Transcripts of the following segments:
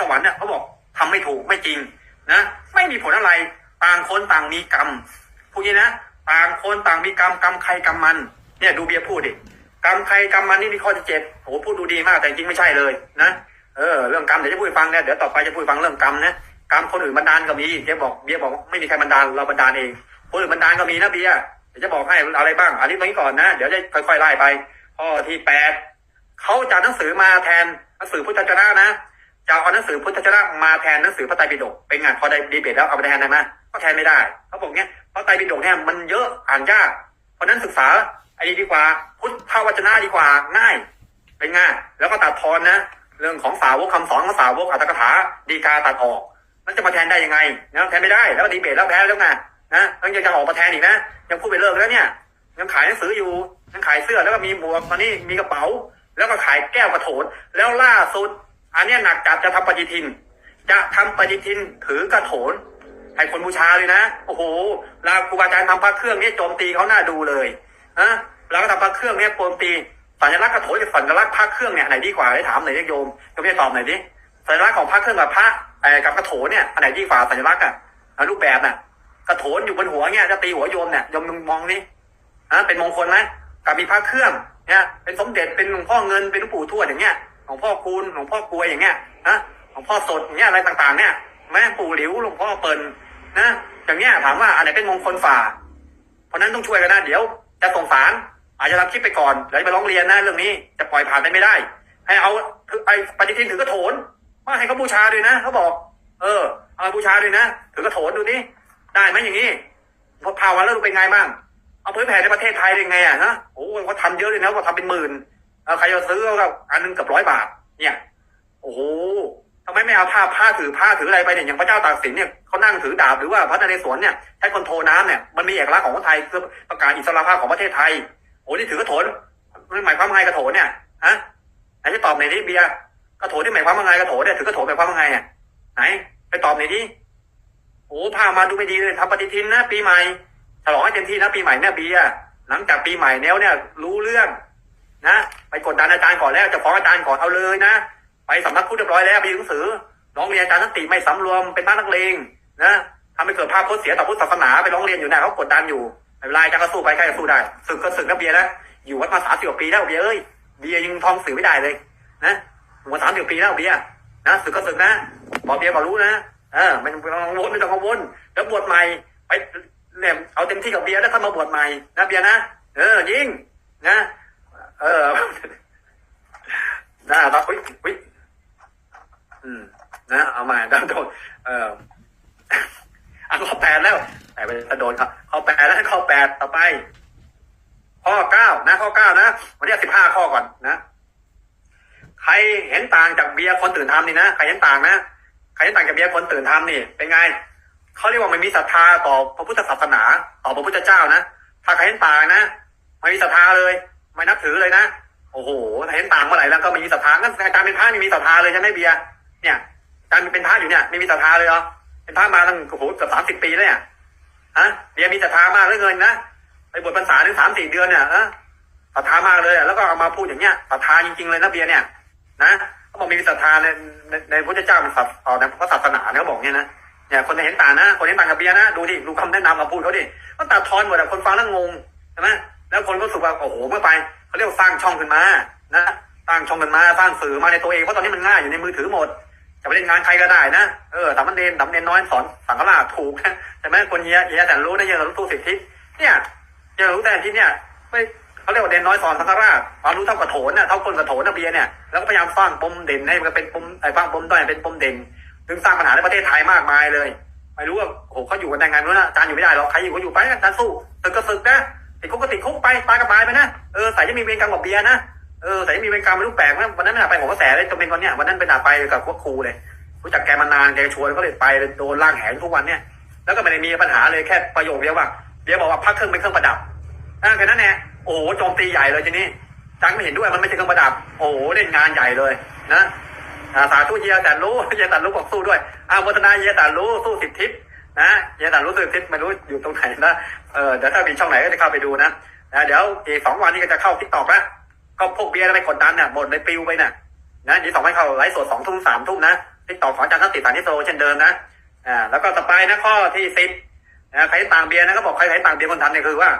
สวรรค์เนี่ยเขาบอกทำไม่ถูกไม่จริงนะไม่มีผลอะไรต่างคนต่างมีกรรมพูดงนี้นะต่างคนต่างมีกรรมกรรมใครกรรมมัน เนี่ยดูเบียร์พูดดิกรรมใครกรรมมันนี่มีข้อที่เจ็ดโอ้พูดดูดีมากแต่จริงไม่ใช่เลยนะเออเรื่องกรรมเดี๋ยวจะพูดฟังเนี่ยเดี๋ยวต่อไปจะพูดฟังเรื่องกรรมนะกรรมคนอื่นบันดาลก็มีเบียบอกเบียบอกไม่มีใครบันดาลเราบันดาลเองคนอื่นบันดาลก็มีนะเบียเดี๋ยวจะบอกให้อะไรบ้างอันนี้ตรงนี้ก่อนนะเดี๋ยวจะค่อยๆไล่ไปข้อที่แปดเขาจะหนังสือมาแทนหนังสือพุทธเจ้านะ จะเอาหนังสือพุทธชนะมาแทนหนังสือพระไตรปิฎกเป็นไงพอได้ดีเบตแล้วเอาไปแทนได้ไหมก็แทนไม่ได้เขาบอกเนี้ยพระไตรปิฎกเนี่ยมันเยอะอ่านยากเพราะนั้นศึกษาไอ้นี่ดีกว่าพุทธวจนะดีกว่าง่ายเป็นง่ายแล้วก็ตัดทอนนะเรื่องของสาวกคำสอนของสาวกอัตถกถาดีกาตัดออกแล้วจะมาแทนได้ยังไงนะแทนไม่ได้แล้วดีเบตแล้วแพ้แล้วไงนะแล้วยังจะออกมาแทนอีกนะยังพูดไปเลิกแล้วเนี่ยยังขายหนังสืออยู่ยังขายเสื้อแล้วก็มีหมวกตอนนี้มีกระเป๋า แล้วก็ขายแก้วกระโถนแล้วล่าสุด อันนี้หนักจัดจะทำปฏิทิน จะทำปฏิทินถือกระโถนให้คนบูชาเลยนะ โอ้โหเราครูบาอาจารย์ทำพระเครื่องเนี้โจมตีเขาหน้าดูเลยนะเราก็ทำพระเครื่องเนี้ยโจมตีสัญลักษณ์กระโถนกับสัญลักษณ์พระเครื่องเนี่ยไหนดีกว่าได้ถามหน่อยโยมโยมจะตอบหน่อยดิสัญลักษณ์ของพระเครื่องกับพระเอ่อกับกระโถนเนี่ยอันไหนดีกว่าสัญลักษณ์อะอะรูปแบบน่ะ กระโถนอยู่บนหัวเนี่ยจะตีหัวโยมเนี่ยโยมมองนี่นะเป็นมงคลไหมกับมีพระเครื่องเนี่ยเป็นสมเด็จเป็นหลวงพ่อเงินเป็นหลวงปู่ทวดอย่างเงี้ย หลวงพ่อคูณหลวงพ่อกลวยอย่างเงี้ยนะหลวงพ่อสดอย่างเงี้ยอะไรต่างๆ เนี่ยแม่ปู่หลิวหลวงพ่อเปิลนะอย่างเงี้ยถามว่าอันไหนเป็นมงคลฝ่า เพราะนั้นต้องช่วยกันนะเดี๋ยวจะส่งสารอาจจะทำคลิปไปก่อนเดี๋ยวไปร้องเรียนนะเรื่องนี้จะปล่อยผ่านไปไม่ได้ ให้เอาไอ้ปฏิทินถือกระโถนมาให้เขาบูชาด้วยนะเขาบอก เออเอาบูชาด้วยนะถือกระโถนดูนี่ได้ไหมอย่างนี้พอพาวันแล้วเป็นไงบ้างเอาเผยแผ่ในประเทศไทยได้ไงอะนะโอ้โหเขาทำเยอะเลยนะเขาทำเป็นหมื่น ใครจะซื้อก็อันหนึงกือบร้อยบาท เนี่ย โอ้โหทำไมไม่เอาผ้าผ้าถือผ้าถืออะไรไปเนี่ยอย่างพระเจ้าตากสินเนี่ยเขานั่งถือดาบหรือว่าพระนเรศวรเนี่ยใช้คนโทน้ำเนี่ยมันมีเอกลักษณ์ของคนไทยคือประกาศอิสรภาพของประเทศไทยโอ้นี่ถือกระโถนมันหมายความว่าไงกระโถนเนี่ยฮะไหนจะตอบหน่อยดิเบียกระโถนที่หมายความว่าไงกระโถนเนี่ยถือกระโถนหมายความว่าไงอะไหน ไปตอบหน่อยดิโอ้ผ้ามาดูไม่ดีเลยทำปฏิทินนะปีใหม่ฉลองให้เต็มที่นะปีใหม่เนี่ยเบียหลังจากปีใหม่แล้วเนี่ยรู้เรื่อง นะ ไปกดดันอาจารย์ก่อนแล้วจะฟ้องอาจารย์ก่อนเอาเลยนะ ไปสำนักพุทธเรียบร้อยแล้วไปยื่นหนังสือร้องเรียนอาจารย์นักติไม่สำรวมเป็นบ้านนักเลงนะทำให้เกิดภาพพจน์เสียต่อพุทธศาสนาไปร้องเรียนอยู่นะเขากดดันอยู่ไม่เป็นไรอาจารย์ก็สู้ไปใครก็สู้ได้ศึกก็ศึกนะเบียร์นะอยู่วัดมาสามสิบกว่าปีแล้วเบียร์เอ้ยเบียร์ยังทองสื่อไม่ได้เลย นะอยู่มาสามสิบปีแล้วเบียร์นะศึกก็ศึกนะบอกเบียร์ก็รู้นะเออไม่ต้องกังวลไม่ต้องกังวลแล้วบวชใหม่ไปเนี่ยเอาเต็มที่กับเบียร์แล้วถ้ามาบวชใหม่นะเบียร์นะเออยิงนะ เออนะตอนอุ้ยอุ้ยอืม นะ เอามาดับโดนเอออะข้อแปดแล้วแต่ไปโดนครับข้อแปดแล้วข้อแปดต่อไป ข้อเก้านะ ข้อเก้านะวันนี้สิบห้าข้อก่อนนะใครเห็นต่างจากเบียร์คนตื่นทำนี่นะใครเห็นต่างนะใครเห็นต่างจากเบียร์คนตื่นทำนี่ เป็นไงเขาเรียกว่าไม่มีศรัทธาต่อพระพุทธศาสนา ต่อพระพุทธเจ้านะถ้าใครเห็นต่างนะไม่มีศรัทธาเลย ไม่นับถือเลยนะ โอ้โหถ้าเห็นต่างเมื่อไหร่แล้วก็ไม่มีศรัทธางั้นอาจารย์เป็นพระไม่มีศรัทธาเลยใช่ไหมเบียร์เนี่ยอาจารย์เป็นพระอยู่เนี่ยไม่มีศรัทธาเลยเหรอเป็นพระมาตั้งโอ้โหเกือบสามสิบปีแล้วเนี่ยฮะเบียร์มีศรัทธามากเหลือเกินนะไปบวชพรรษาถึงสามสี่เดือนเนี่ยนะศรัทธามากเลยอะแล้วก็เอามาพูดอย่างเงี้ยศรัทธาจริงๆเลยนะเบียร์เนี่ย นะเขาบอกมีศรัทธาในในพระเจ้ามันศรัทต่อในพระศาสนาเนี่ยเขาบอกเนี่ยนะเนี่ยคนเห็นต่างนะ คนเห็นต่างกับเบียร์นะ ดูดิ ดูคำแนะนำมาพูดเขาดิก็ตัดทอนหมดอะคนฟังแล้วงง ใช่ไหม แล้วคนก็รู้สึกว่าโอ้โหเมื่อไปเขาเรียกว่าสร้างช่องขึ้นมานะสร้างช่องขึ้นมาสร้างสื่อมาในตัวเองเพราะตอนนี้มันง่ายอยู่ในมือถือหมดจะไปเล่นงานใครก็ได้นะเออสามเณรสามเณรน้อยสอนสังฆราชถูกใช่ไหมคนเยียเยียแต่รู้นะเยียรู้ตู้สิทธิเนี่ยเยียรู้แต่ที่เนี่ยไม่เขาเรียกว่าเด่นน้อยสอนสังฆราชความรู้เท่ากับโถนน่ะเท่าคนกับโถนนะเบียเนี่ยแล้วก็พยายามสร้างปมเด่นให้มันเป็นปมไอ้บ้างปมด้อยเป็นปมเด่นถึงสร้างปัญหาในประเทศไทยมากมายเลย ไม่รู้ว่าโอ้โหเขาอยู่กันยังไงไม่รู้นะอาจารย์อยู่ไม่ได้หรอกใครอยู่ก็อยู่ไปอาจารย์สู้ศึกก็ศึกนะ ติดคุกก็ติดคุกไปตายก็ตายไปนะเออใส่จะมีเวรกรรมกับเบียนะเออใส่จะมีเวรกรรมไม่รู้แปลกนะวันนั้นน่ะไปหัวกระแสเลยจนเป็นวันเนี้ยวันนั้นเป็นอาไปกับพวกครูเลยรู้จักแกมานานแกชวนก็เลยไปเลยโดนล่างแหงทุกวันเนี่ยแล้วก็ไม่ได้มีปัญหาเลยแค่ประโยคเดียวว่าเบียบอกว่าพักเครื่องเป็นเครื่องประดับอ่าแค่นั้นแหละโอ้โหโจมตีใหญ่เลยทีนี้จังไม่เห็นด้วยมันไม่ใช่เครื่องประดับ โอ้โหเล่นงานใหญ่เลยนะอาสาธุเยียแต่รู้เยียแต่รู้บอกสู้ด้วยอาววัฒนาเยียแต่รู้สู้สิบทิศ นะยียแต่รู้สู้สิบทิศไม่รู้อยู่ตรงไหนนะเออเดี๋ยวถ้ามีช่องไหนก็จะเข้าไปดูนะนะเดี๋ยวอีกสองวันนี้ก็จะเข้าทิกตอกล้วก็พวกเบียร์อะไรกดดันเนี่ยหมดเลยปิวไปน่ะนะเดี๋ยวสองให้เข้าไลฟ์สดสองทุ่มสามทุ่มนะติ๊กตอกของอาจารย์ทักษิณสานิโซเช่นเดิมนะอ่าแล้วก็ต่อไปนะข้อที่สิบนะใครต่างเบียร์นะเขาบอกใครใครต่างเบียร์คนทำเนี่ยคือว่า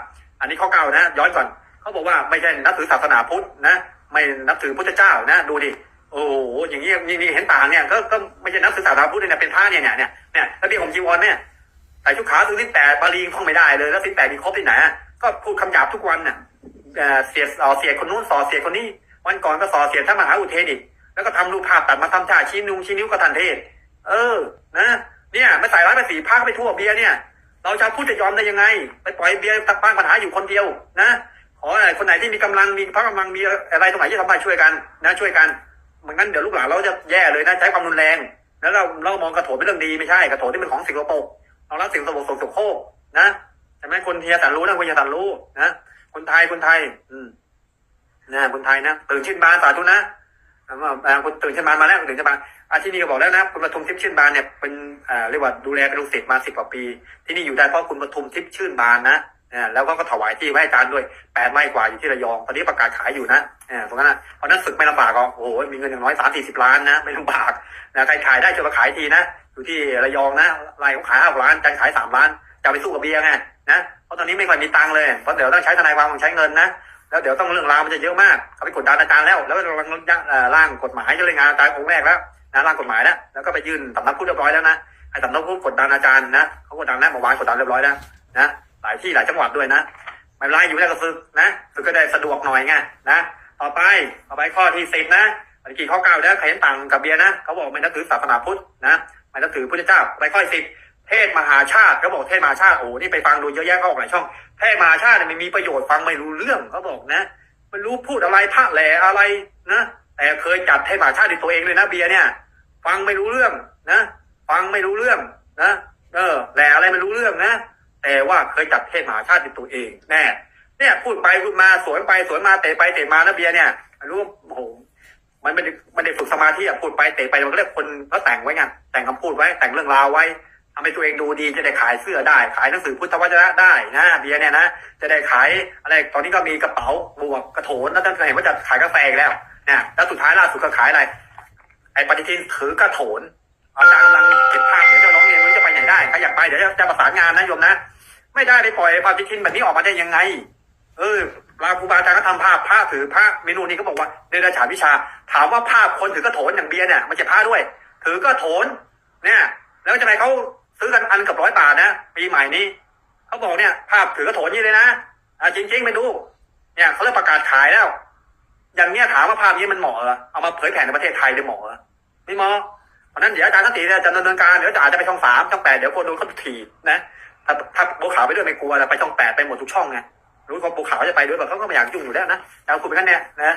อันนี้ข้อเก่านะ ย้อนก่อนเขาบอกว่าไม่ใช่นับถือศาสนาพุทธนะ ไม่นับถือพุทธเจ้านะ ดูดิ โอ้โหอย่างนี้นี่นี่เห็นต่างเนี่ยก็ก็ไม่ใช่นับถือศาสนาพุทธเนี่ยเป็นพระเนี่ยเนี่ยเนี่ยเนี่ยแล้วที่ผมจีวรเนี่ยใส่ชุดขาวถือที่แปดบาลีท่องไม่ได้เลยแล้วที่แปดมีครบที่ไหนก็พูดคำหยาบทุกวันน่ะเอ่อเสียส่อเสียคนนู้นส่อเสียคนนี้ วันก่อนก็สอเสียท่านมหาอุเทนอีกแล้วก็ทำรูปภาพตัดมาทำท่าชี้นิ้วชี้นิ้วกับทันเทศ เออ นะ เนี่ยไม่ใส่ร้ายไปสีพาเข้าไปทั่วเบียร์เนี่ย เราจะพูดจะยอมได้ยังไง ไปปล่อยเบียร์ตักบ้านปัญหาอยู่คนเดียวนะขอคนไหนที่มีกำลังมีพระกำลังมีอะไรตรงไหนที่ทำได้ช่วยกัน นะช่วยกัน มือนงั้นเดี๋ยวลูกหลานเราจะแย่เลยนะใช้ความรุนแรง แล้วเราเรามองกระโถนเป็นเรื่องดีไม่ใช่กระโถนที่เป็นของสิ่งโลโปกเรารักสิ่งสกปรกสกโคกนะใช่ไหมคนเทียสันรู้นะคนเทียสันรู้นะคนไทยคนไทย อืมนะคนไทยนะตื่นชื่นบานสาธุนะว่าอ่าคนตื่นชื่นบานมาแล้วตื่นชื่นบานอาที่นี่ก็บอกแล้วนะคุณประทุมทิพย์ชื่นบานเนี่ยเป็นเรียกว่าดูแลเป็นลูกศิษย์มาสิบกว่าปี ที่นี่อยู่ได้เพราะคุณประทุมทิพย์ชื่นบานนะ แล้วก็ก็ถวายที่ไว้อาจารย์ด้วยแปดไร่กว่าอยู่ที่ระยองตอนนี้ประกาศขายอยู่นะอ่าตรงนั้นนะเพราะนั้นศึกไม่ลำบากหรอกโอ้โหมีเงินอย่างน้อยสามสี่สิบล้านนะไม่ลำบากนะใครขายได้จะมาขายทีนะอยู่ที่ระยองนะรายของขายห้าล้านอาจารขายสามล้านจะไปสู้กับเบียร์ไงนะเพราะตอนนี้ไม่ค่อยมีตังค์เลยเพราะเดี๋ยวต้องใช้ทนายความต้องใช้เงินนะแล้วเดี๋ยวต้องเรื่องราวมันจะเยอะมากเขาไปกดดันอาจารย์แล้ว แล้วกำลังร่างกฎหมายจะเลยงานอาจารย์องค์แรกแล้วนะร่างกฎหมายแล้วแล้วก็ไปยื่นสำนักพุทธเรียบร้อยแล้วนะให้สำนักพุทธกดดันอาจารย์นะเขากดดันนะเมื่อวานกดดันเรียบร้อยแล้วนะ ลายที่หลายจังหวัดด้วยนะ ไม่เป็นไรอยู่ได้ก็ฝึกนะฝึกก็ได้สะดวกหน่อยไงนะต่อไปต่อไปข้อที่สิบนะอันนี้กี่ข้อเก้าแล้วใครเห็นต่างกับเบียนะเขาบอกไม่นับถือศาสนาพุทธนะไม่นับถือพุทธเจ้าไปข้อสิบเทศมหาชาติเขาบอกเทศมหาชาติโอ้นี่ไปฟังดูเยอะแยะเขาออกหลายช่อง เทศมหาชาติเนี่ยมันมีประโยชน์ฟังไม่รู้เรื่องเขาบอกนะไม่รู้พูดอะไรพระแหล่อะไรนะแต่เคยจัดให้หาชาติตัวเองเลยนะเบียเนี่ย ฟังไม่รู้เรื่องนะ ฟังไม่รู้เรื่องนะเออแหล่อะไรไม่รู้เรื่องนะ แต่ว่าเคยจัดเทศมหาชาติตัวเองแน่เนี่ยพูดไปพูดมาสวนไปสวนมาเตะไปเตะมานะเบียเนี่ยรู้โอ้โหมันไม่ได้ไม่ได้ฝึกสมาธิอะพูดไปเตะไปมันก็เรียกคนเขาแต่งไว้ไงแต่งคำพูดไว้แต่งเรื่องราวไว้ทำให้ตัวเองดูดีจะได้ขายเสื้อได้ ขายหนังสือพุทธวจนะได้นะเบียร์เนี่ยนะจะได้ขายอะไรตอนนี้ก็มีกระเป๋าบวกกระโถนแล้วท่านเคยเห็นว่าจะขายกาแฟแล้วเนี่ยแล้วสุดท้ายล่าสุดก็ขายอะไรไอ้ปฏิทินถือกระโถนอาจารย์กำลังเก็บภาพ ได้ใครอยากไปเดี๋ยวจะประสานงานนะโยมนะไม่ได้ไปปล่อยปฏิทินแบบนี้ออกมาได้ยังไง เออลาครูบาอาจารย์ก็ทำภาพพระถือพระเมนูนี้ก็บอกว่าในราชาวิชา ถามว่าภาพคนถือกระโถนอย่างเบียร์เนี่ยมันจะพระด้วย ถือกระโถนเนี่ย แล้วทำไมเขาซื้อกันอันกับร้อยบาทนะปีใหม่นี้เขาบอกเนี่ย ภาพถือกระโถนนี่เลยนะอ่าจริงๆไม่ดูเนี่ยเขาเลยประกาศขายแล้ว อย่างเนี้ยถามว่าภาพนี้มันเหมาะเหรอเอามาเผยแผ่ในประเทศไทยได้เหมาะเหรอไม่เหมาะ ราะนั้นเดี๋ยวอาจารย์สันติเนี่ยจะดำเนินการเดี๋ยวจะอาจจะไปช่องสามช่องแปดเดี๋ยวคนโดนเขาถีบนะถ้าถ้าโบวขาวไปด้วยไม่กลัวแต่ไปช่องแปดไปหมดทุกช่องไงรู้ว่าโบวขาวจะไปด้วยแบบเขาก็ไม่อยากยุ่งอยู่แล้วนะแต่เอาคุณไปกันเนี่ยนะ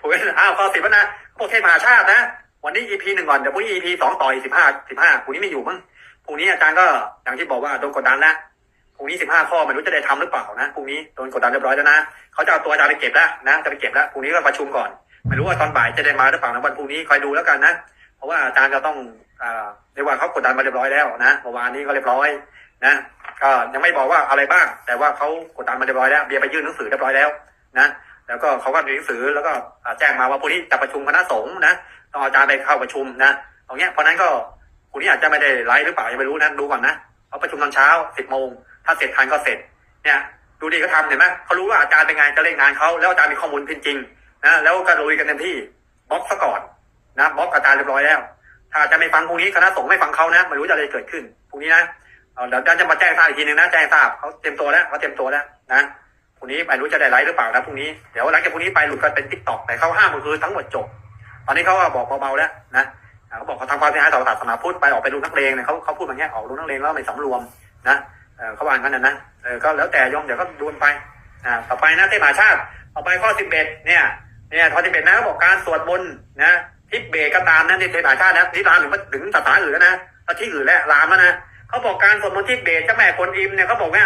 ผมเป็นอ้าวข้อสิบนะโปรเทศมหาชาตินะ วันนี้ EP หนึ่งก่อนเดี๋ยวพรุ่งนี้ EP สองต่ออีกสิบห้าสิบห้าพรุ่งนี้ไม่อยู่มั้งพรุ่งนี้อาจารย์ก็อย่างที่บอกว่าโดนกดดันแล้วพรุ่งนี้สิบห้าข้อไม่รู้จะได้ทำหรือเปล่านะพรุ่งนี้โดนกดดันเรียบร้อยแล้วนะเขาจะเอาตัวอาจารย์ไปเก็บแล้วนะจะไปเก็บแล้วพรุ่งนี้ก็ประชุมก่อน ไม่รู้ว่าตอนบ่ายจะได้มาหรือเปล่านะวันพรุ่งนี้คอยดูแล้วกันนะ เพราะว่าอาจารย์จะต้องเรียกว่าเขากดดันมาเรียบร้อยแล้วนะเมื่อวานนี้ก็เรียบร้อยนะก็ยังไม่บอกว่าอะไรบ้าง แต่ว่าเขากดดันมาเรียบร้อยแล้วเบียร์ไปยื่นหนังสือเรียบร้อยแล้วนะแล้วก็เขาก็มีหนังสือแล้วก็แจ้งมาว่าพรุ่งนี้จะประชุมคณะสงฆ์นะต้องเอาอาจารย์ไปเข้าประชุมนะตรงเนี้ยเพราะนั้นก็พรุ่งนี้อาจจะไม่ได้ไลฟ์หรือเปล่ายังไม่รู้นะดูก่อนนะเขาประชุมตอนเช้าสิบโมงถ้าเสร็จทันก็เสร็จเนี่ยดูดีก็ทำเห็นไหมเขารู้ว่าอาจารย์เป็นไงจะเล่นงานเขาแล้วอาจารย์มีข้อมูลจริงๆนะแล้วก็ลุยกันเต็มที่บล็อกซะก่อน นะบล็อกอาจารย์เรียบร้อยแล้ว ถ้าอาจจะไม่ฟังพรุ่งนี้คณะสงฆ์ไม่ฟังเขานะไม่รู้จะอะไรเกิดขึ้นพรุ่งนี้นะเดี๋ยวอาจารย์จะมาแจ้งทราบอีกทีหนึ่งนะแจ้งทราบเขาเตรียมตัวแล้วเขาเตรียมตัวแล้วนะพรุ่งนี้ไม่รู้จะได้ไลฟ์หรือเปล่านะพรุ่งนี้เดี๋ยวหลังจากพรุ่งนี้ไปหลุดกันเป็นทิกตอกแต่เขาห้ามคือทั้งหมดจบ ตอนนี้เขาบอกเบาๆแล้วนะเขาบอกเขาทำความเสียหายต่อศาสนาพุทธไปออกไปดูนักเลงเนี่ยเขาเขาพูดแบบนี้ออกดูนักเลงแล้วไม่สำรวมนะเขาวาอย่างนั้นนะนะเออก็แล้วแต่โยมเดี๋ยวก็ดูกันไปอ่าต่อไปนะเทพมหาชาติต่อไปข้อสิบเอ็ดเนี่ยเนี่ยข้อสิบเอ็ดนะเขาบอกการสวดมนต์นะ ทิศเบก็ตามนะในเทพมหาชาตินะที่ลามถึงถึงศาสนาอื่นแล้วนะที่อื่นแล้วลามนะเขาบอกการสวดมนต์ทิศเบเจ้าแม่กวนอิมเนี่ยเขาบอกว่า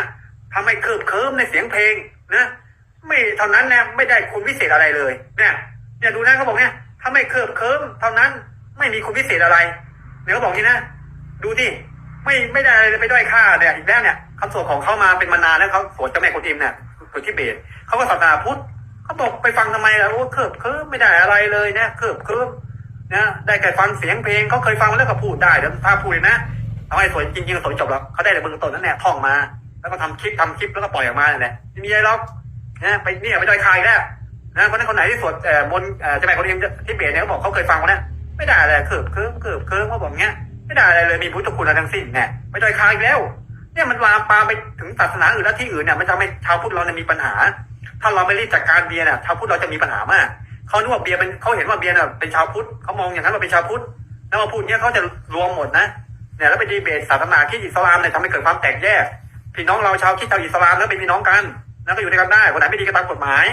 ทำให้คืบเคิมในเสียงเพลงนะไม่เท่านั้นนะไม่ได้คุณวิเศษอะไรเลยเนี่ยเนี่ยดูนะเขาบอกเนี่ยถ้าไม่เคิบเคิมเท่านั้นไม่มีคุณวิเศษอะไรเนี่ยเขาบอกนี่นะ ดูที่ไม่ไม่ได้อะไรไปด้อยค่าเนี่ยอีกแล้วเนี่ยคำสวดของเขามาเป็นมานานแล้วเขาสวดเจ้าแม่กวนอิมเนี่ยคนที่เบสเขาก็ศาสนาพุทธเขาบอกไปฟังทำไมล่ะโอ้เคิบเคิมไม่ได้อะไรเลยนะเคิบเคิม นะได้แค่ฟังเสียงเพลงเขาเคยฟังแล้วก็พูดได้เดี๋ยวถ้าพูดนะเอาให้สวยจริงๆสวยจบแล้วเขาได้แต่เบื้องต้นนั่นแหละท่องมา แล้วก็ทำคลิปทำคลิปแล้วก็ปล่อยออกมานั่นแหละไม่มีอะไรหรอกนะไปเนี่ยไปดอยคายแล้วนะเพราะนั้นคนไหนที่สวดเอ่อมนเอ่อจะแม่คนเองที่เบสเนี่ยเขาบอกเขาเคยฟังมาแล้วไม่ได้อะไรเคิบเคิมเคิบเคิมเขาบอกเงี้ยไม่ได้อะไรเลยมีพุทธคุณอะไรทั้งสิ้นเนี่ยไปดอยคายแล้ว เนี่ยมันลามปามไปถึงศาสนาอื่นและที่อื่นเนี่ยมันทำให้ชาวพุทธเราเนี่ยมีปัญหา ถ้าเราไม่รีบจัดการเบียร์เนี่ยชาวพุทธเราจะมีปัญหามาก เขานึกว่าเบียร์เป็นเขาเห็นว่าเบียร์เนี่ยเป็นชาวพุทธเขามองอย่างนั้นว่าเป็นชาวพุทธแล้วมาพูดเนี่ยเขาจะรวมหมดนะเนี่ยแล้วไปดีเบตศาสนาที่อิสลามเนี่ยทำให้เกิดความแตกแยก พี่น้องเราชาวคริดชาวอิสลามแล้วเป็นพี่น้องกัน แล้วก็อยู่ด้วยกันได้คนไหนไม่ดีก็ตามกฎหมาย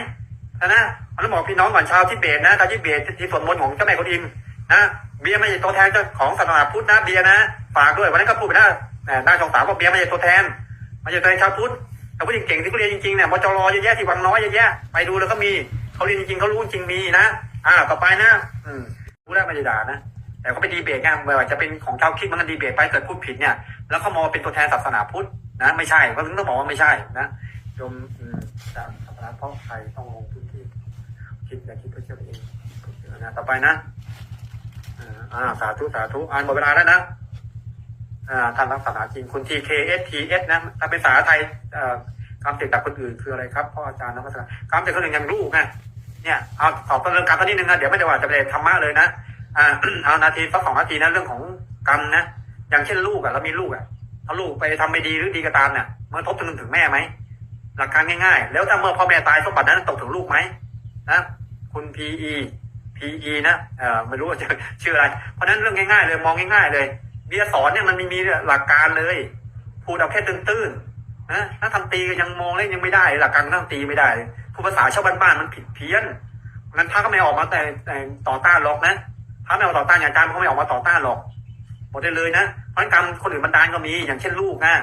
นะนะแล้วบอกพี่น้องก่อนชาวทิเบตนะชาวทิเบตที่สวดมนของเจ้าแม่กวนอิมนะเบียร์ไม่ใช่ตัวแทนเจ้าของศาสนาพุทธนะเบียร์นะฝากด้วยวันนั้นก็พูดไปนะหน้าช่องสามว่าเบียร์ไม่ใช่ตัวแทนไมันจะเป็นชาวพุทธแต่ผู้หญิงเก่งที่เขาเรียนจริงๆเนี่ยมจรเยอะแยะที่วังน้อยเยอะแยะไปดูแล้วก็มี เขาเรียนจริงเขารู้จริงมีนะอ่าต่อไปนะ อืมรู้ได้ไม่ได้ด่านะ แต่เขาไปดีเบตไงไม่ว่าจะเป็นของชาวคิดมันก็ดีเบตไปเกิดพูดผิดเนี่ย แล้วเขามองเป็นตัวแทนศาสนาพุทธนะไม่ใช่ก็ถึงต้องบอกว่าไม่ใช่นะโยมจากศาสนาเพราะใครต้องลงพื้นที่คิดอย่าคิดเพื่อเชื่อเองนะต่อไปนะอ่าสาธุสาธุอ่านหมดเวลาแล้วนะอ่าท่านรักษาจริงคุณ TKSTS นะถ้าเป็นภาษาไทยคำเสกจากคนอื่นคืออะไรครับพ่ออาจารย์นักพัฒนาคำเสกคนหนึ่งอย่างลูกไง เนี่ยเอาสอบต้นเรื่องการตอนนี้นึงนะเดี๋ยวไม่ได้ว่าจะไปธรรมะเลยนะอ่าเอานาทีสักสองนาทีนะเรื่องของกรรมนะอย่างเช่นลูกอะเรามีลูกอะถ้าลูกไปทำไม่ดีหรือดีก็ตามเนี่ยมันทบถึงถึงแม่ไหมหลักการง่ายๆ แล้วถ้าเมื่อพ่อแม่ตายสมบัตินั้นตกถึงลูกไหมนะคุณ PE PE นะเออไม่รู้ว่าจะชื่ออะไร เพราะนั้นเรื่องง่ายๆ เลยมองง่าย ๆ เลยเบียสอนเนี่ยมันมีมีหลักการเลยพูดเอาแค่ตื้นๆนะถ้าทำตีก็ยังมองเล่นยังไม่ได้ หลักการนั่งตีไม่ไดู้ภาษาชาวบ้านๆมันผิดเพี้ยนงั้นพระก็ไม่ออกมาแต่แต่ต่อต้านหรอกนะพระไม่ออกต่อต้านอย่างอาจารเขาไม่ออกมาต่อต้านหรอกบอกได้เลยนะเพราะงั้นกรรมคนอื่นบันดาลก็มี อย่างเช่นลูกนะ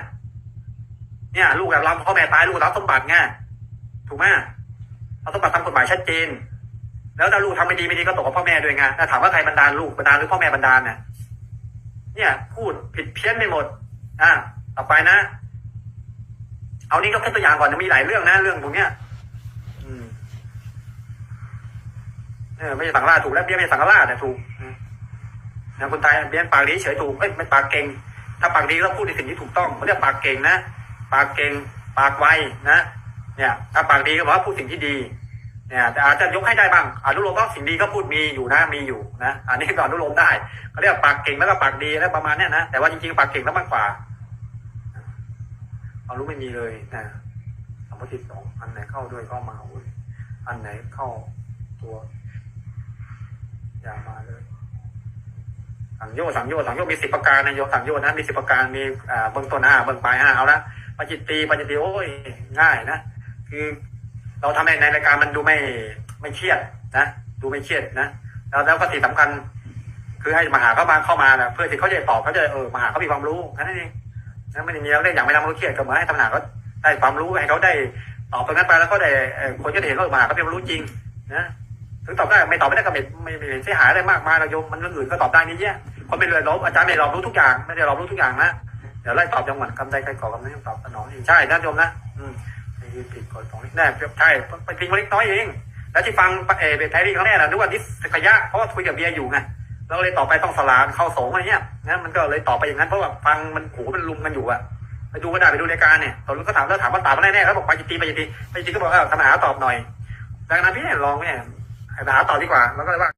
เนี่ยลูกแบบเราพ่อแม่ตายลูกรับสมบัติไงถูกไหมเราสมบัติตามกฎหมายชัดเจน แล้วถ้าลูกทำไม่ดีไม่ดีก็ตกกับพ่อแม่ด้วยไงถ้าถามว่าใครบันดาลลูกบันดาลหรือพ่อแม่บันดาลเนี่ยเนี่ย พูดผิดเพี้ยนไปหมด อ่าต่อไปนะ เอานี้ก็แค่ตัวอย่างก่อนมีหลายเรื่องนะเรื่องพวกเนี้ย อืม เออไม่ใช่สังฆราชถูกแล้วเบี้ยไม่ใช่สังฆราชแต่ถูกนะคนไทยเบี้ยปากดีเฉยถูกเอ้ยไม่ปากเก่ง ถ้าปากดีก็พูดในสิ่งที่ถูกต้องเขาเรียกปากเก่งนะปากเก่งปากไวนะเนี่ย ถ้าปากดีก็บอกว่าพูดสิ่งที่ดีเนี่ยแต่อาจจะยกให้ได้บ้างอนุโลมว่าสิ่งดีก็พูดมีอยู่นะมีอยู่นะอันนี้ก็อนุโลมได้เขาเรียกปากเก่งแล้วก็ปากดีแล้วประมาณเนี้ยนะแต่ว่าจริงๆปากเก่งแล้วมากกว่าควารู้ไม่มีเลยนะสมมติสองอันไหนเข้าด้วยก็มาอุ้ยอันไหนเข้าตัว อย่ามาเลยสังโยสังโยสังโยมีสิบประการนะโยสังโยนะมีสิบประการมีอ่าเบื้องต้นห้าเบื้องปลายห้าเอาละปัจจิตตีปัจจิตตีโอ้ยง่ายนะคือเราทำในในรายการมันดูไม่ไม่เครียดนะดูไม่เครียดนะแล้วแล้วก็สิ่งสำคัญ คือให้มาหาเขามาเข้ามานะเพื่อที่เขาจะตอบเขาจะเออมาหาเขามีความรู้แค่นั้นเองนะไม่ได้มีอะไรเล่นอย่างไม่ทำเขาเครียดก็เหมือนให้ทำหนาเขาได้ความรู้ให้เขาได้ตอบตรงนั้นไปแล้วก็ได้คนก็ได้เห็นว่ามาหาเขามีความรู้จริง นะ ถึงตอบได้ไม่ตอบไม่ได้ก็ไม่ไม่ไม่เห็นเสียหายอะไรมากมายเราโยมมันเรื่องอื่นก็ตอบได้นี่แย่คนเป็นเลยลบอาจารย์ไม่รอบรู้ทุกอย่าง ไม่ได้รอบรู้ทุกอย่างนะเดี๋ยวไล่ตอบจังหวัดคำใดใครขอคำนั้นตอบสนองเองใช่นะโยมนะอืมผิดกฎของแน่ใช่ไปทิ้งเล็กน้อยเองแล้วที่ฟังเอเบทแพรรี่เขาแน่นะนึกว่านิสขยะเพราะว่าคุยกับเบียร์อยู่ไงแล้วเลยต่อไปต้องสลานเข้าสงอะไรเงี้ยนะมันก็เลยต่อไปอย่างนั้นเพราะว่าฟังมันหูมันลุมกันอยู่อะไปดูก็ได้ไปดูรายการเนี่ยตอนนั้นก็ถามแล้วถามว่าตอบมาแน่ๆแล้วบอกไปจิตีไปจิตีไปจิตีก็บอกเออทำหาตอบหน่อยดังนั้นพี่ลองเนี่ย หาต่อดีกว่าแล้วก็เลยว่า